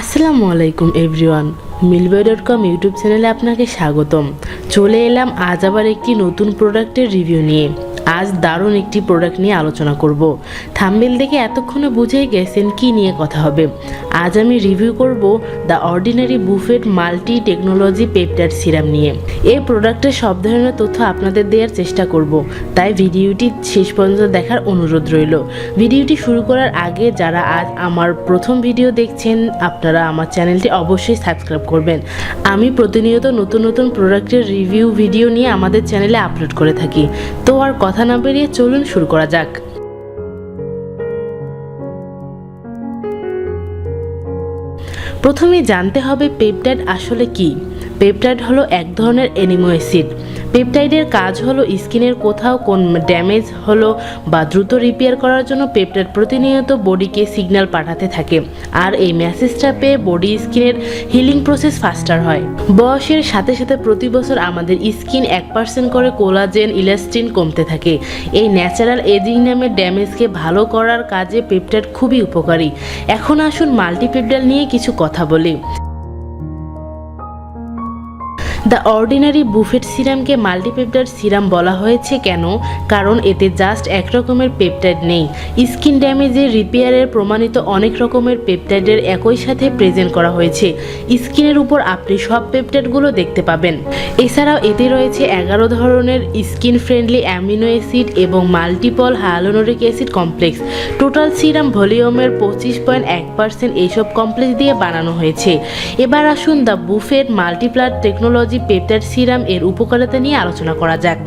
আসসালামু আলাইকুম এভরিওয়ান মিলবে ডট কম ইউটিউব চ্যানেলে আপনাকে স্বাগতম। চলে এলাম আজ আবার একটি নতুন প্রোডাক্টের রিভিউ নিয়ে। আজ দারুণ একটি প্রোডাক্ট নিয়ে আলোচনা করব। থাম্বেল দেখে এতক্ষণে বুঝেই গেছেন কি নিয়ে কথা হবে। আজ আমি রিভিউ করব the ordinary buffet multi technology peptide serum নিয়ে। এই প্রোডাক্টের সব ধরনের তথ্য আপনাদের দেওয়ার চেষ্টা করব। তাই ভিডিওটি শেষ পর্যন্ত দেখার অনুরোধ রইল। ভিডিওটি শুরু করার আগে যারা আজ আমার প্রথম ভিডিও দেখছেন, আপনারা আমার চ্যানেলটি অবশ্যই সাবস্ক্রাইব করবেন। আমি প্রতিনিয়ত নতুন নতুন প্রোডাক্টের রিভিউ ভিডিও নিয়ে আমাদের চ্যানেলে আপলোড করে থাকি। তো আর কথা না বেরিয়ে চলুন শুরু করা যাক। প্রথমে জানতে হবে পেপটাইড আসলে কি। পেপটাইড হলো এক ধরনের অ্যানিমো অ্যাসিড। পেপটাইডের কাজ হলো স্কিনের কোথাও কোন ড্যামেজ হলো বা দ্রুত রিপেয়ার করার জন্য পেপটাইড প্রতিনিয়ত বডিকে সিগন্যাল পাঠাতে থাকে। আর এই মেসেজটা পেয়ে বডি স্কিনের হিলিং প্রসেস ফাস্টার হয়। বয়সের সাথে সাথে প্রতি বছর আমাদের স্কিন এক পার্সেন্ট করে কোলাজেন, ইলাস্টিন কমতে থাকে। এই ন্যাচারাল এজিং নামের ড্যামেজকে ভালো করার কাজে পেপটাইড খুবই উপকারী। এখন আসুন মাল্টিপেপটাইড নিয়ে কিছু কথা বলি। দ্য অর্ডিনারি বুফেট সিরামকে মাল্টিপেপটাইড সিরাম বলা হয়েছে কেন? কারণ এতে জাস্ট এক রকমের পেপটাইড নেই। স্কিন ড্যামেজের রিপেয়ারের প্রমাণিত অনেক রকমের পেপটাইডের একই সাথে প্রেজেন্ট করা হয়েছে। স্কিনের উপর আপনি সব পেপটাইডগুলো দেখতে পাবেন। এছাড়াও এতে রয়েছে এগারো ধরনের স্কিন ফ্রেন্ডলি অ্যামিনো অ্যাসিড এবং multiple hyaluronic acid complex. Total serum ভলিউমের পঁচিশ পয়েন্ট এক পার্সেন্ট এইসব কমপ্লেক্স দিয়ে বানানো হয়েছে। এবার আসুন the buffet multiple technology peptide serum এর উপকারিতা নিয়ে আলোচনা করা যাক।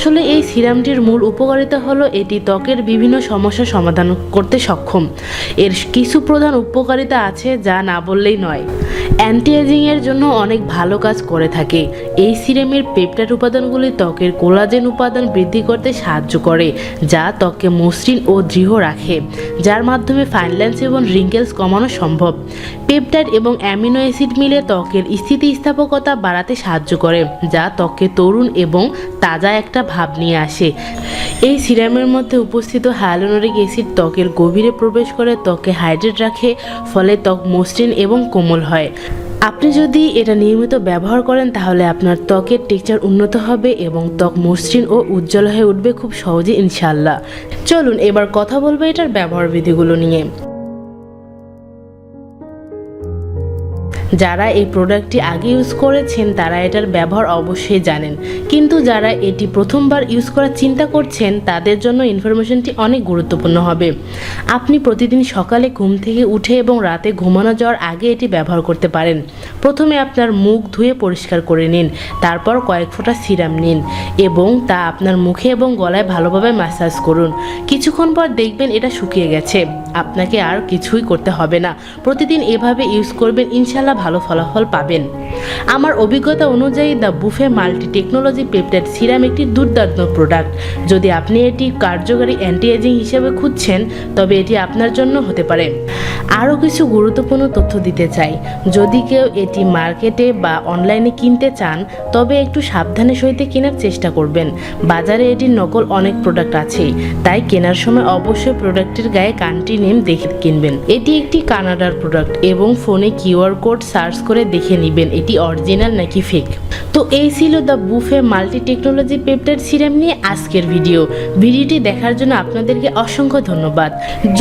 আসলে এই সিরামটির মূল উপকারিতা হলো এটি ত্বকের বিভিন্ন সমস্যার সমাধান করতে সক্ষম। এর কিছু প্রধান উপকারিতা আছে যা না বললেই নয়। অ্যান্টি এজিং এর জন্য অনেক ভালো কাজ করে থাকে। এই সিরামের পেপটাইড উপাদানগুলি ত্বকের কোলাজেন উপাদান বৃদ্ধি করতে সাহায্য করে, যা ত্বককে মসৃণ ও দৃঢ় রাখে, যার মাধ্যমে ফাইনল্যান্স এবং রিঙ্কেলস কমানো সম্ভব। পেপটাইড এবং অ্যামিনো অ্যাসিড মিলে ত্বকের স্থিতিস্থাপকতা বাড়াতে সাহায্য করে, যা ত্বককে তরুণ এবং তাজা একটা ভাব নিয়ে আসে। এই সিরামের মধ্যে উপস্থিত হায়ালোনোরিক অ্যাসিড ত্বকের গভীরে প্রবেশ করে ত্বকে হাইড্রেট রাখে, ফলে ত্বক মসৃণ এবং কোমল হয়। আপনি যদি এটা নিয়মিত ব্যবহার করেন, তাহলে আপনার ত্বকের টেক্সচার উন্নত হবে এবং ত্বক মসৃণ ও উজ্জ্বল হয়ে উঠবে খুব সহজে ইনশাল্লাহ চলুন, এবার কথা বলব এটার ব্যবহার বিধিগুলো নিয়ে। যারা এই প্রোডাক্টটি আগে ইউজ করেছেন, তারা এটার ব্যবহার অবশ্যই জানেন। কিন্তু যারা এটি প্রথমবার ইউজ করার চিন্তা করছেন, তাদের জন্য ইনফরমেশনটি অনেক গুরুত্বপূর্ণ হবে। আপনি প্রতিদিন সকালে ঘুম থেকে উঠে এবং রাতে ঘুমানো যাওয়ার আগে এটি ব্যবহার করতে পারেন। প্রথমে আপনার মুখ ধুয়ে পরিষ্কার করে নিন, তারপর কয়েক ফোঁটা সিরাম নিন এবং তা আপনার মুখে এবং গলায় ভালোভাবে ম্যাসাজ করুন। কিছুক্ষণ পর দেখবেন এটা শুকিয়ে গেছে। আপনাকে আর কিছুই করতে হবে না। প্রতিদিন এভাবে ইউজ করবেন ইনশাল্লাহ ভালো ফলাফল পাবেন। আমার অভিজ্ঞতা অনুযায়ী, the buffet multi technology peptide serum একটি দুর্দান্ত প্রোডাক্ট। যদি আপনি এটি কার্যকারী অ্যান্টি এজিং হিসেবে খুঁজছেন, তবে এটি আপনার জন্য হতে পারে। আরও কিছু গুরুত্বপূর্ণ তথ্য দিতে চাই। যদি কেউ এটি মার্কেটে বা অনলাইনে কিনতে চান, তবে একটু সাবধানে সহিতে কেনার চেষ্টা করবেন। বাজারে এটির নকল অনেক প্রোডাক্ট আছে, তাই কেনার সময় অবশ্যই প্রোডাক্টের গায়ে কান্ট্রি নেম দেখে কিনবেন। এটি একটি কানাডার প্রোডাক্ট এবং ফোনে কিউআর কোড সার্চ করে দেখে নেবেন, এটি অরিজিনাল নাকি ফেক। তো এই ছিল the buffet multi technology peptide serum নিয়ে আজকের ভিডিও ভিডিওটি দেখার জন্য আপনাদেরকে অসংখ্য ধন্যবাদ।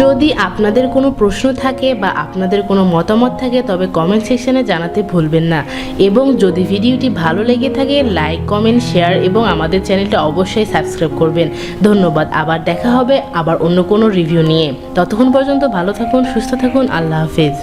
যদি আপনাদের কোনো প্রশ্ন থাকে বা আপনাদের কোনো মতামত থাকে, তবে কমেন্ট সেকশনে জানাতে ভুলবেন না। এবং যদি ভিডিওটি ভালো লেগে থাকে লাইক কমেন্ট শেয়ার এবং আমাদের চ্যানেলটা অবশ্যই সাবস্ক্রাইব করবেন। ধন্যবাদ। আবার দেখা হবে আবার অন্য কোনো রিভিউ নিয়ে। ততক্ষণ পর্যন্ত ভালো থাকুন, সুস্থ থাকুন। আল্লাহ হাফেজ।